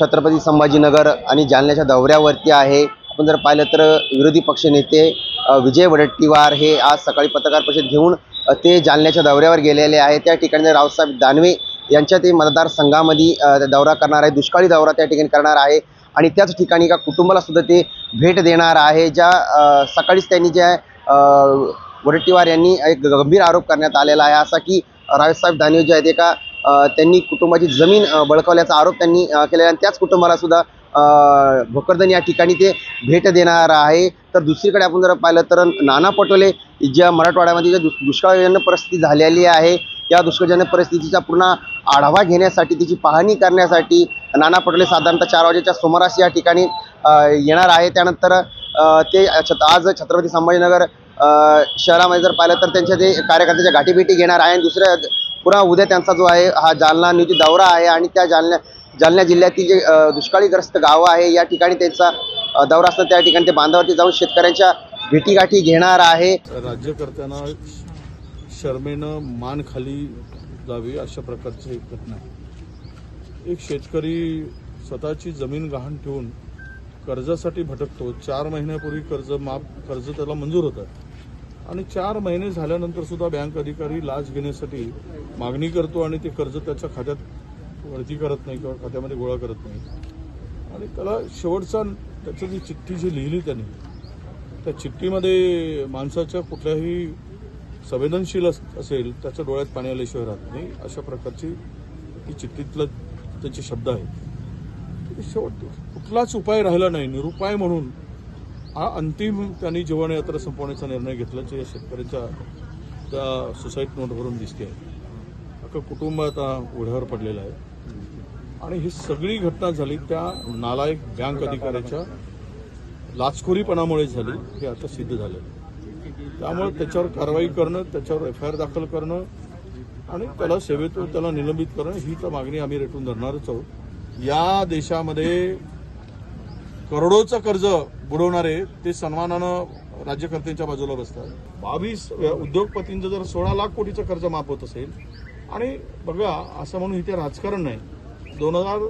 छत्रपती संभाजीनगर आणि जालन्याच्या दौऱ्यावरती आहे. आपण जर पाहिलं तर विरोधी पक्षनेते विजय वडेट्टीवार हे आज सकाळी पत्रकार परिषद घेऊन ते जालन्याच्या दौऱ्यावर गेलेले आहे त्या ठिकाणी रावसाहेब दानवे यांच्या ते मतदारसंघामध्ये दौरा करणार आहे. दुष्काळी दौरा त्या ठिकाणी करणार आहे. आणि त्याच ठिकाणी का कुटुंबाला सुद्धा ते भेट देणार आहे ज्या सकाळीच त्यांनी ज्या वडट्टीवार वडेट्टीवार यांनी एक गंभीर आरोप करण्यात आलेला आहे. असा की रावसाहेब दानवे जे आहेत एका त्यांनी कुटुंबाची जमीन बळकावल्याचा आरोप त्यांनी केला केलेला आहे. आणि त्याच कुटुंबाला सुद्धा भोकरदन या ठिकाणी ते भेट देणार आहे. तर दुसरीकडे आपण जर पाहिलं तर नाना पटोले ज्या मराठवाड्यामध्ये ज्या दुष्काळजन्य परिस्थिती झालेली आहे या दुष्काळजन्य परिस्थितीचा पूर्ण आढावा घेण्यासाठी तिची पाहणी करण्यासाठी नाना पटोले साधारणतः चार वाजेच्या सुमारास या ठिकाणी येणार आहे. त्यानंतर ते छत आज छत्रपती संभाजीनगर शहरामध्ये जर पाहिलं तर त्यांच्या ते कार्यकर्त्याच्या गाठीभेटी घेणार आहे. आणि दुसऱ्या पुन्हा उद्या त्यांचा जो आहे हा जालना निधी दौरा आहे आणि त्या जालन्या जालना जिल्ह्यातील जे दुष्काळीग्रस्त गावं आहे या ठिकाणी त्यांचा दौरा असतो. त्या ठिकाणी ते बांधावरती जाऊन शेतकऱ्यांच्या भेटीगाठी घेणार आहे. राज्यकर्त्यांना शर्मेनं मान खाली जावी अशा प्रकारची एक घटना आहे. एक शेतकरी स्वतःची जमीन गहाण ठेवून कर्जासाठी भटकतो. चार महिन्यापूर्वी कर्ज माफ कर्ज त्याला मंजूर होतं. आणि चार महिने झाल्यानंतर सुद्धा बँक अधिकारी लाच घेण्यासाठी मागणी करतो आणि ते कर्ज त्याच्या खात्यात वरती करत नाही किंवा खात्यामध्ये गोळा करत नाही. आणि त्याला शेवटचा त्याची जी चिठ्ठी जी लिहिली त्यांनी त्या चिठ्ठीमध्ये माणसाच्या कुठल्याही संवेदनशील अस- असेल त्याच्या डोळ्यात पाणी आल्याशिवाय राहत नाही अशा प्रकारची ती चिठ्ठीतलं त्याचे शब्द आहेत. ते शेवट कुठलाच उपाय राहिला नाही. निरुपाय म्हणून हा अंतिम त्यांनी जीवनयात्रा संपवण्याचा निर्णय घेतल्याचं या शेतकऱ्याच्या त्या सुसाईड नोटवरून दिसते अख्खं कुटुंब आता ओढ्यावर पडलेलं आहे. आणि ही सगळी घटना झाली त्या नालायक बँक अधिकाऱ्याच्या लाचखोरीपणामुळे झाली हे आता सिद्ध झालं त्यामुळे त्याच्यावर कारवाई करणं त्याच्यावर एफ आय आर दाखल करणं आणि त्याला सेवेतून त्याला निलंबित करणं ही तर मागणी आम्ही रेटून धरणारच आहोत. या देशामध्ये करोडोचं कर्ज बुडवणारे ते सन्मानानं राज्यकर्त्यांच्या बाजूला बसतात. बावीस उद्योगपतींचं जर सोळा लाख कोटीचं कर्ज माफ होत असेल आणि बघा असं म्हणून इथे राजकारण नाही. दोन हजार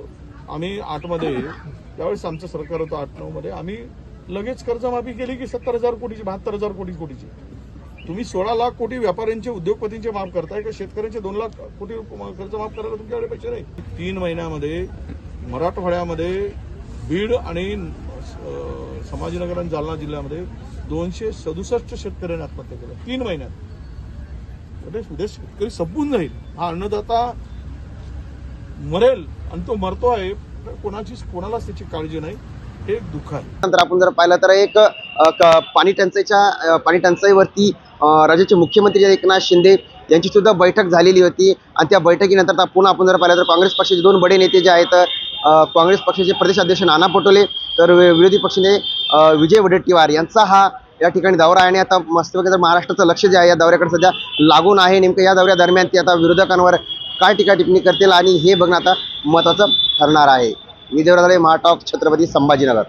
आम्ही आठमध्ये त्यावेळेस आमचं सरकार होतं आठ नऊमध्ये आम्ही लगेच कर्जमाफी केली की सत्तर हजार कोटीची बहात्तर हजार कोटी कोटीची. तुम्ही सोळा लाख कोटी व्यापाऱ्यांचे उद्योगपतींचे माफ करताय का? शेतकऱ्यांचे दोन लाख कोटी कर्ज माफ करायला तुमच्याकडे पैसे नाही? तीन महिन्यामध्ये मराठवाड्यामध्ये बीड आणि अं, संभाजीनगर आणि जालना जिल्ह्यामध्ये दोनशे सदुसष्ट शेतकऱ्यांनी आत्महत्या केल्या तीन महिन्यात. म्हणजे उद्या शेतकरी संपून जाईल. हा अन्नदाता मरेल आणि तो मरतो आहे कोणाचीच कोणाची कोणालाच त्याची काळजी नाही. हे एक दुःख आहे. नंतर आपण जर पाहिलं तर एक पाणी टंचाईच्या पाणी टंचाईवरती राज्याचे मुख्यमंत्री एकनाथ शिंदे यांची सुद्धा बैठक झालेली होती. आणि त्या बैठकीनंतर आता पुन्हा आपण जर पाहिलं तर काँग्रेस पक्षाचे दोन बडे नेते जे आहेत काँग्रेस पक्षाचे प्रदेशाध्यक्ष नाना पटोले तर विरोधी पक्षने विजय वडेट्टीवार यांचा हा या ठिकाणी दौरा आहे आणि आता मस्तपैकी जर महाराष्ट्राचं लक्ष जे आहे या दौऱ्याकडे सध्या लागून आहे. नेमकं या दौऱ्यादरम्यान ते आता विरोधकांवर काय टीका टिप्पणी करतील आणि हे बघणं आता महत्त्वाचं ठरणार आहे. मी महाटॉक छत्रपती संभाजीनगर.